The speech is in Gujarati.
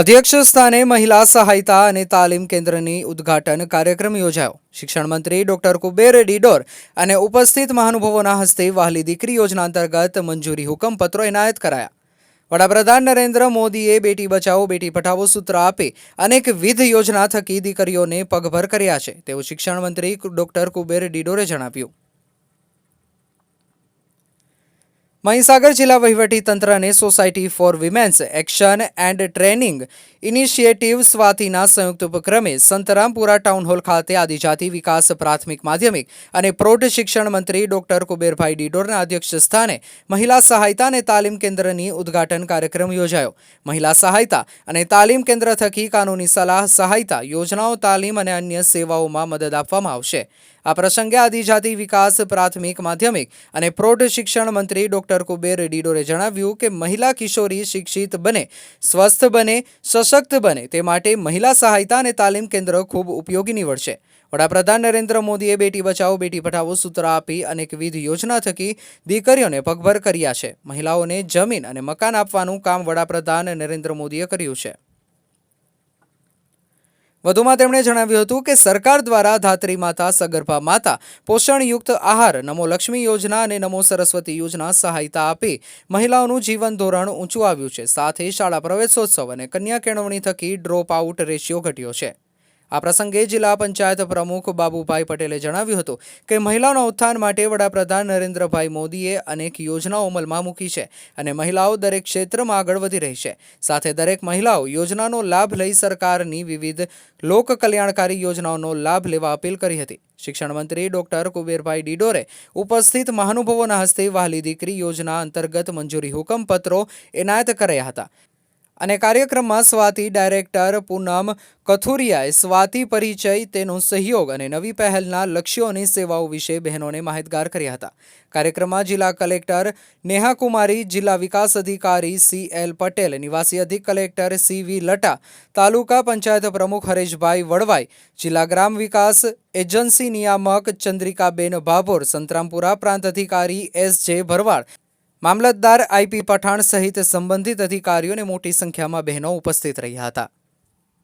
અધ્યક્ષ સ્થાને મહિલા સહાયતા અને તાલીમ કેન્દ્રની ઉદ્ઘાટન કાર્યક્રમ યોજાયો. શિક્ષણ મંત્રી ડોક્ટર કુબેર ડીડોર અને ઉપસ્થિત મહાનુભાવોના હસ્તે વહાલી દીકરી યોજના અંતર્ગત મંજૂરી હુકમપત્રો એનાયત કરાયા. વડાપ્રધાન નરેન્દ્ર મોદીએ બેટી બચાવો, બેટી પઢાવો સૂત્ર આપી અનેકવિધ યોજના થકી દીકરીઓને પગભર કર્યા છે. તેવું શિક્ષણ મંત્રી ડોક્ટર કુબેર ડીડોરે જણાવ્યું. મહીસાગર જિલ્લા વહીવટી તંત્રને society for women's action and training initiative સ્વાતિના સંયુક્ત ઉપક્રમે સંતરામપુરા ટાઉન હોલ ખાતે આદિજાતિ વિકાસ પ્રાથમિક માધ્યમિક અને પ્રૌઢ શિક્ષણ મંત્રી ડોક્ટર કુબેરભાઈ ડીડોરના અધ્યક્ષ સ્થાને મહિલા સહાયતા અને તાલીમ કેન્દ્રની ઉદ્ઘાટન કાર્યક્રમ યોજાયો. મહિલા સહાયતા અને તાલીમ કેન્દ્ર થકી કાનૂની સલાહ સહાયતા યોજનાઓ, તાલીમ અને અન્ય સેવાઓમાં મદદ આપવામાં આવશે. આ પ્રસંગે આદિજાતિ વિકાસ, પ્રાથમિક, માધ્યમિક અને પ્રૌઢ શિક્ષણ મંત્રી ડોક્ટર કુબેર ડીડોરે જણાવ્યું કે મહિલા કિશોરી શિક્ષિત બને, સ્વસ્થ બને, સશક્ત બને તે માટે મહિલા સહાયતા અને તાલીમ કેન્દ્ર ખૂબ ઉપયોગી નીવડશે. વડાપ્રધાન નરેન્દ્ર મોદીએ બેટી બચાવો, બેટી પઢાવો સૂત્ર આપી અનેકવિધ યોજના થકી દીકરીઓને પગભર કર્યા છે. મહિલાઓને જમીન અને મકાન આપવાનું કામ વડાપ્રધાન નરેન્દ્ર મોદીએ કર્યું છે. વધુમાં તેમણે જણાવ્યું હતું કે સરકાર દ્વારા ધાત્રી માતા, સગર્ભા માતા, પોષણયુક્ત આહાર, નમો લક્ષ્મી યોજના અને નમો સરસ્વતી યોજના સહાયતા આપી મહિલાઓનું જીવન ધોરણ ઊંચું આવ્યું છે. સાથે શાળા પ્રવેશોત્સવ અને કન્યા કેળવણી થકી ડ્રોપ આઉટ રેશિયો ઘટ્યો છે. આ પ્રસંગે જિલ્લા પંચાયત પ્રમુખ બાબુભાઈ પટેલે જણાવ્યું હતું કે મહિલાઓના ઉત્થાન માટે વડાપ્રધાન નરેન્દ્રભાઈ મોદીએ અનેક યોજનાઓ અમલમાં મૂકી છે અને મહિલાઓ દરેક ક્ષેત્રમાં આગળ વધી રહી છે. સાથે દરેક મહિલાઓ યોજનાનો લાભ લઈ સરકારની વિવિધ લોક કલ્યાણકારી યોજનાઓનો લાભ લેવા અપીલ કરી હતી. શિક્ષણ મંત્રી ડોક્ટર કુબેરભાઈ ડીડોરે ઉપસ્થિત મહાનુભાવોના હસ્તે વહાલી દીકરી યોજના અંતર્ગત મંજૂરી હુકમપત્રો એનાયત કર્યા હતા. અને કાર્યક્રમમાં સ્વાતિ ડાયરેક્ટર પૂનમ કથુરિયાએ સ્વાતિ પરિચય, તેનો સહયોગ અને નવી પહેલના લક્ષ્યો અને સેવાઓ વિશે બહેનોને માહિતગાર કર્યા હતા. કાર્યક્રમમાં જિલ્લા કલેક્ટર નેહા કુમારી જિલ્લા વિકાસ અધિકારી સી એલ પટેલ, નિવાસી અધિક collector C V લટા, taluka panchayat પ્રમુખ હરેશભાઈ વડવાઈ, જિલ્લા ગ્રામ વિકાસ એજન્સી નિયામક ચંદ્રિકાબેન ભાભોર, સંતરામપુરા પ્રાંત અધિકારી એસ જે ભરવાડ મામલતદાર આઈપી પઠાણ સહિત સંબંધિત અધિકારીઓને મોટી સંખ્યામાં બહેનો ઉપસ્થિત રહ્યા હતા.